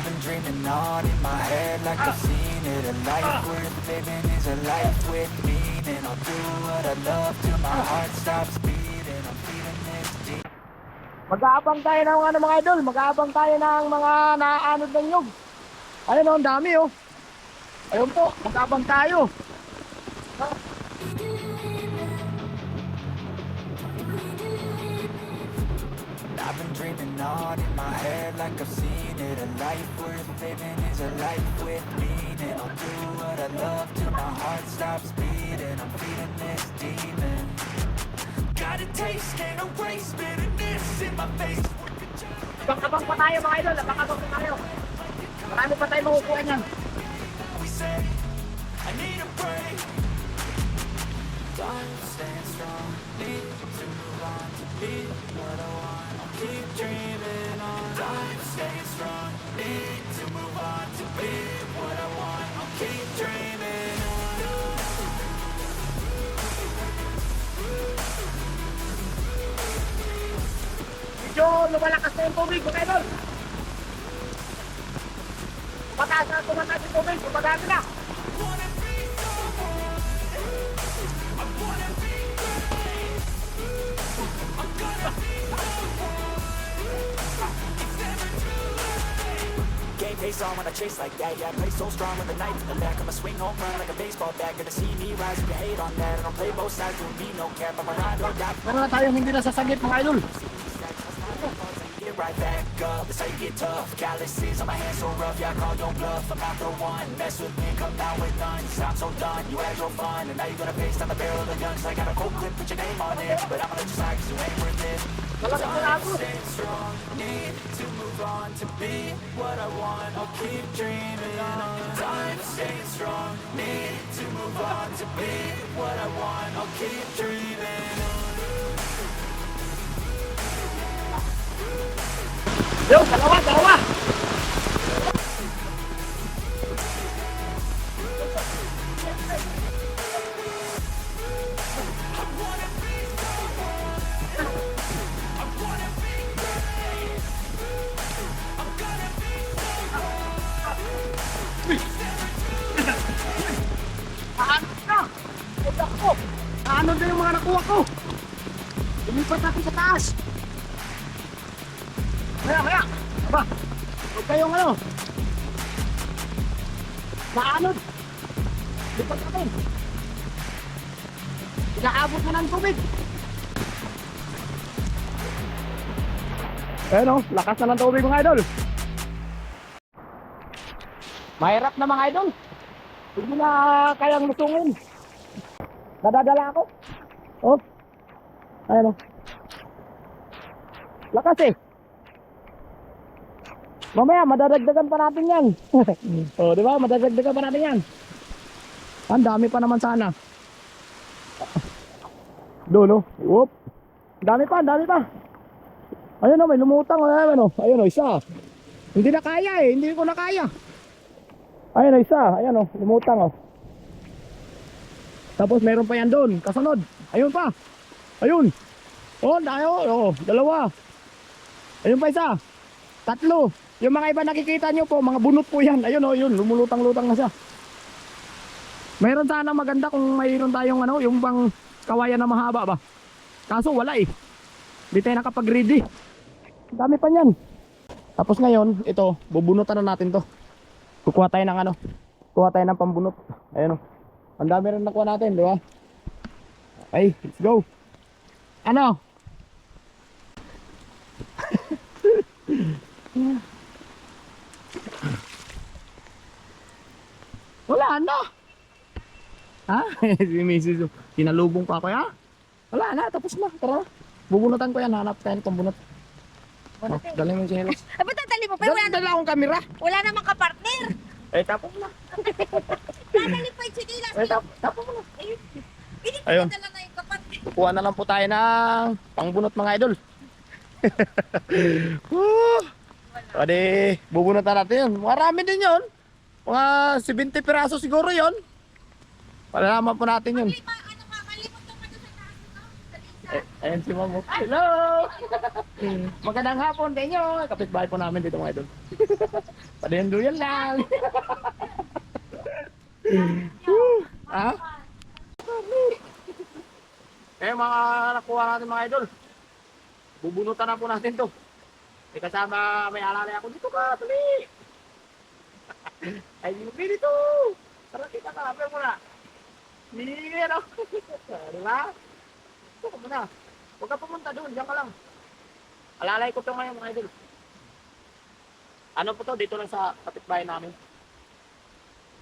I've been dreaming on in my head like I've seen it A life worth living is a life with meaning I'll do what I love till my heart stops beating I'm feeling this deep Mag-aabang tayo ng ano mga idol, mag-aabang tayo ng mga naaanod ng nyug. Ayun oh, ang dami oh. Ayun po, mag-aabang tayo. I've been dreaming on in my head like I've seen it. A life worth living is a life with meaning. I'll do what I love till my heart stops beating. I'm feeding this demon. Got a taste, can't erase bitterness in my face. Pa tayo mga idol, pa tayo. Marami niyan. We say, I need a break. Time staying strong, need to move on to be what I want keep dreaming on. Time staying strong, need to move on to be what I want. I'll keep dreaming Medyo lumalakas na yung tubig mga idol. Pataas na tumataas yung tubig, pumagami na. Game face on when I chase like that. Yeah, I play so strong with the knife in the back. I'ma swing home run like a baseball bat. Gonna see me rise if you hate on that. I don't play both sides, doing me no cap I'm a ride or die Meron na tayong hindi nasasagit mga idol. Right back up, that's how you get tough. Calluses on my hands so rough, yeah I call your bluff. I'm not the one, mess with me, come down with none. I'm so done, you had your fun. And now you're gonna face down the barrel of the gun 'Cause I got a cold clip, put your name on it. But I'ma let you slide 'cause you ain't worth it. Malaki na ako. Stay strong, need to move on to be what I want. I'll keep dreaming. On Time staying strong, need to move on to be what I want. I'll keep dreaming. on Yo, dalawa, dalawa. Ano na? Ako. Yung mga nakuha ko? Lumipat natin sa taas. Kayong ano. Maanod. Lipat natin. Inaabot na ng tubig. Ayan o, lakas na ng tubig mga idol. Mahirap na mga idol. Hindi na kayang lusungin. Nadadala ako. Oh. Ayan o. Lakas eh. Mamaya, madadagdagan pa natin yan. oh, di ba? Madadagdagan pa natin yan. Ang dami pa naman sana. Dulo. Whoop. Dami pa, dami pa. Ayun o, may lumutang. Ayun o, ayun o, isa. Hindi na kaya eh, hindi ko na kaya. Ayun o, isa. Ayun o, lumutang o. Tapos meron pa yan doon, kasunod. Ayun pa. Ayun. Oh, tayo. Oh, dalawa. Ayun pa isa. Tatlo. Yung mga iba nakikita nyo po, mga bunot po yan. Ayun oh, yun, lumulutang-lutang na siya. Meron sana maganda kung mayroon tayong ano, yung bang kawayan na mahaba ba. Kaso wala eh. Di tayo nakapag-ready. Dami pa niyan. Tapos ngayon, ito, bubunutan na natin to. Kukuha tayo ng ano, kuha tayo ng pambunot. Ayun oh. Ang dami rin nakuha natin, di ba? Ay, let's go. Ano? Wala na. Ha? si Mrs. Tinalubong pa ako ya. Wala na, tapos na. Tara. Bubunutan ko yan, hanap tayo ng pambunot. Oh, dali mo yung chinelas. Ay, ba't dadali mo? Pero Dali, wala, dala akong kamera. wala namang kapartner. Eh, tapos na. Dadali pa yung sinilas. Eh, tap, tapos na. Ayun. Hindi ko Ayun. dala na yung kapartner. Kuha na lang po tayo ng pangbunot mga idol. Woo! Di, bubunutan natin yun. Marami din yun. Mga 70 piraso siguro yun. Palalaman po natin yun. Ano. Eh, Ayan si Mamo. Hello! Magandang hapon sa inyo. Kapitbahay po namin dito mga idol. Padenduyan lang. ha? Eh mga nakuha natin mga idol. Bubunutan na po natin to. May kasama may alalay ako dito ka, tuli. Ay, yung dito. Tara kita ka, pero muna. Hindi, ano? Di ba? Ito ka muna. Huwag ka pumunta doon, diyan ka lang. Alalay ko to ngayon mga idol. Ano po to? Dito lang sa kapitbahay namin.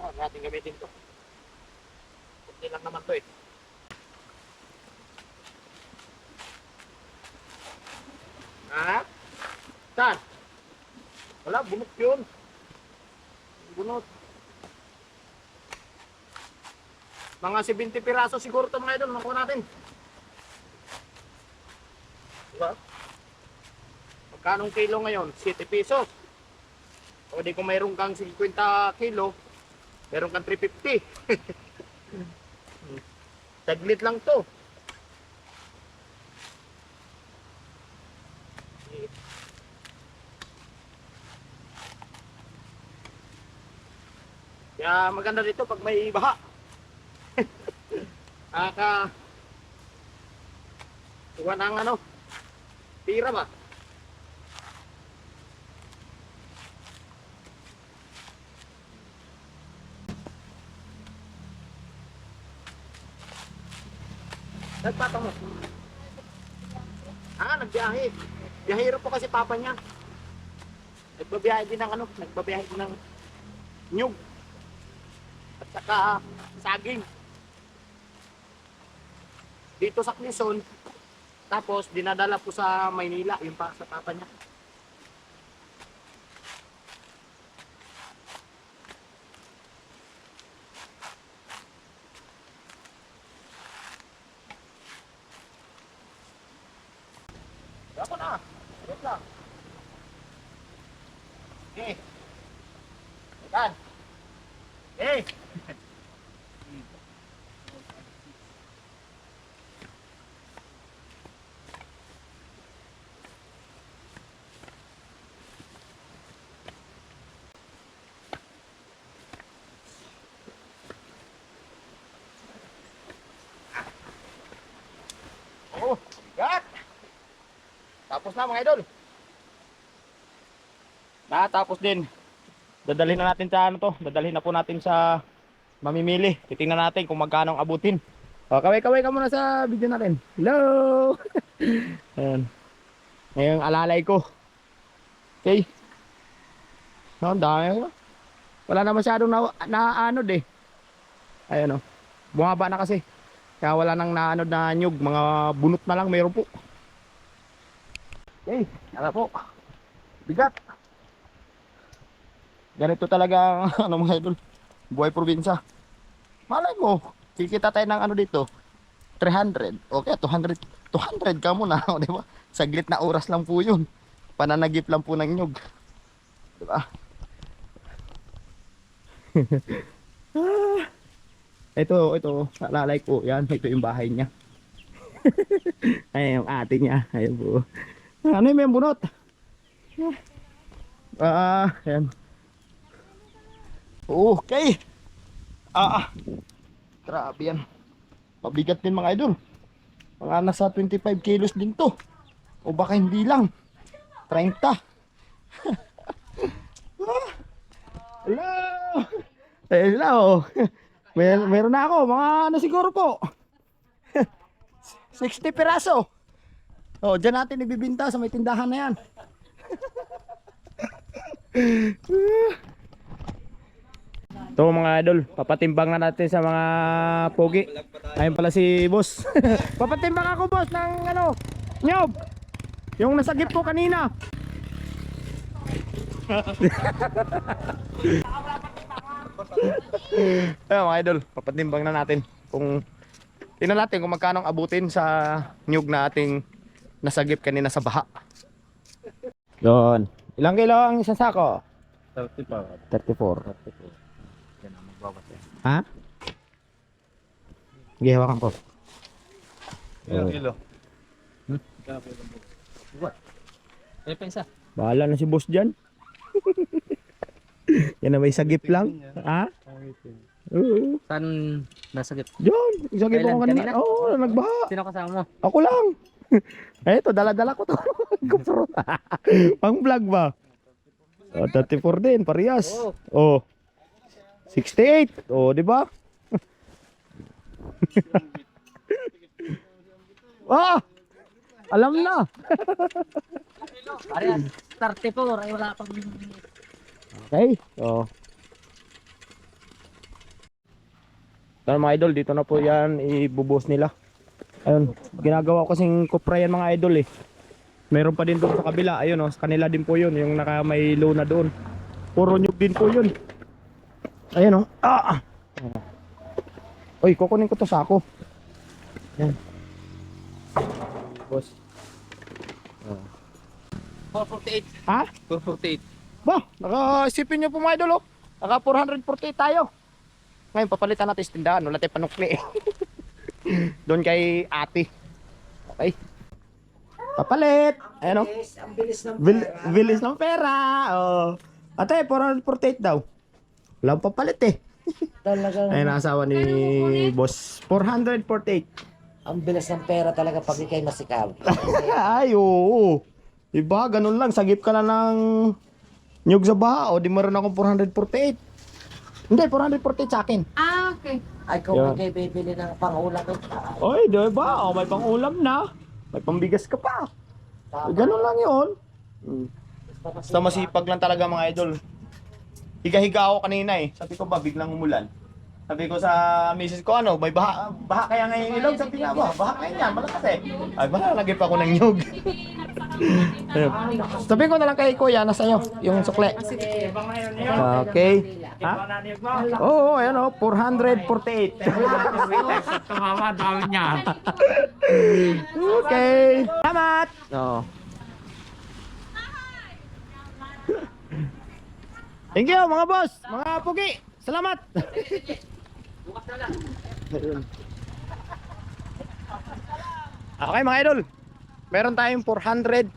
Oh, natin gamitin to. Kunti lang naman to eh. Ha? Saan? Wala, bunot yun. Bunot. Mga 70 piraso siguro ito mga idol, nakuha natin. Diba? Magkanong kilo ngayon? 7 pesos. O di kung mayroon kang 50 kilo, meron kang 350. Saglit lang to. Kaya maganda dito pag may baha. Aka Tuwa ng ano? Tira ba? Nagpatong mo. Ah, nagbiyahe. Biyahero po kasi papa niya. Nagbabiyahe din ng ano, nagbabiyahe din ng nyug. At saka saging. Dito sa Quezon, tapos dinadala po sa Maynila, yung pa sa papa niya. Ako na. Wait lang. Eh. Ikan. Eh. Oh, Tapos na mga idol. Natapos din. Dadalhin na natin sa ano to. Dadalhin na po natin sa mamimili. Titingnan natin kung magkano ang abutin. O, kaway-kaway ka muna sa video natin. Hello! Ayan. Ngayong alalay ko. Okay. No, dami. Wala na masyadong na, naanod eh. Ayan o. Bumaba na kasi. Kaya wala nang naanod na nyug. Mga bunot na lang mayroon po. Okay, yara po. Bigat. Ganito talaga ang ano mga idol. Buhay probinsya. Malay mo, kikita tayo ng ano dito. 300. Okay, 200. 200 ka muna, di ba? Saglit na oras lang po 'yun. Pananagip lang po ng nyug. Di ba? Ito, ito, nalalay ko. Yan, ito yung bahay niya. Ay, yung ate niya. Ayun po. Ano yung may bunot? Ah, yan. Okay. Ah, ah. Grabe yan. Mabigat din mga idol. Mga nasa 25 kilos din to. O baka hindi lang. 30. Ah. Hello. Hello. Mer meron na ako. Mga ano siguro po. 60 piraso. Oh, diyan natin ibibinta sa may tindahan na yan. Ito mga idol, papatimbang na natin sa mga pogi. Ayun pala si boss. papatimbang ako boss ng ano, nyob. Yung nasa gift ko kanina. Ayun mga idol, papatimbang na natin kung Tingnan natin kung magkano ang abutin sa nyug na ating nasagip kanina sa baha. Doon. Ilang kilo ang isang sako? 34. 34. Yan ang magbawas yan. Ha? Sige, hawakan ko. Ilang Oh. kilo? What? Eh, pa isa. Bahala na si boss dyan. Yan na may sagip lang. Ha? Oo. Saan nasagip? Diyan. Sagip Kailan? ako kanina. Kanina? Oo, nagbaha. Sino kasama mo? Ako lang. eh, ito, dala-dala ko to. GoPro. Pang vlog ba? Oh, 34 din, parehas. Oh. 68. Oh, di ba? ah! Alam na. Arias, 34. Ay, wala pang... Okay. Oh. Ito mga idol, dito na po yan ibubos nila. Ayun, ginagawa ko kasing kupra yan mga idol eh. Meron pa din doon sa kabila, ayun oh, sa kanila din po yun, yung naka may luna doon. Puro nyug din po yun. Ayun oh. Ah! ah. Uy, kukunin ko to sa ako. Yan. Boss. 448. Ha? 448. Ba, nakaisipin nyo po mga idol oh. Naka 448 tayo. Ngayon papalitan natin sa tindahan, wala tayong panukli eh. Doon kay ate. Okay. Papalit. Ayan oh. Ang bilis ng Bil bilis ng pera. Oh. Ate, 448 daw. Wala akong papalit eh. talaga. Ayun ang asawa ni boss. 448. Ang bilis ng pera talaga pag ikay masikaw. Ay, oo. Diba, ganun lang. Sagip ka lang ng nyug sa baha. O, di meron akong 448. Hindi, 448 sa akin. Ah, okay. Ay kung Yan. ikay bibili ng pangulam eh. Oy, di ba? O, may pang-ulam na. May pambigas ka pa. Ganun lang yun. Hmm. Basta masipag lang talaga mga idol. Higa-higa ako kanina eh. Sabi ko ba, biglang umulan. Sabi ko sa misis ko, ano, may baha, baha kaya ngayon ilog? Sabi ba, baha ngayon yan, malakas eh. Ay, baha, lagi pa ako ng nyug. Sabi ko na lang kay kuya, nasa inyo, yung sukle. Okay. Ha? Oo, oh, ayan o, 448. Tumama, dami niya. Okay. Salamat. Oo. Thank you mga boss, mga pugi. Salamat. okay mga idol. Meron tayong 448.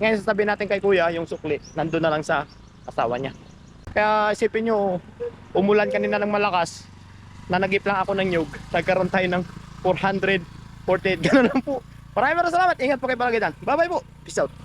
Ngayon sasabihin natin kay kuya yung sukli. Nandun na lang sa asawa niya. Kaya isipin nyo, umulan kanina ng malakas. Nanagip lang ako ng nyug. Nagkaroon tayo ng 448. Ganun lang po. Maraming maraming salamat. Ingat po kayo palagi dyan. Bye bye po. Peace out.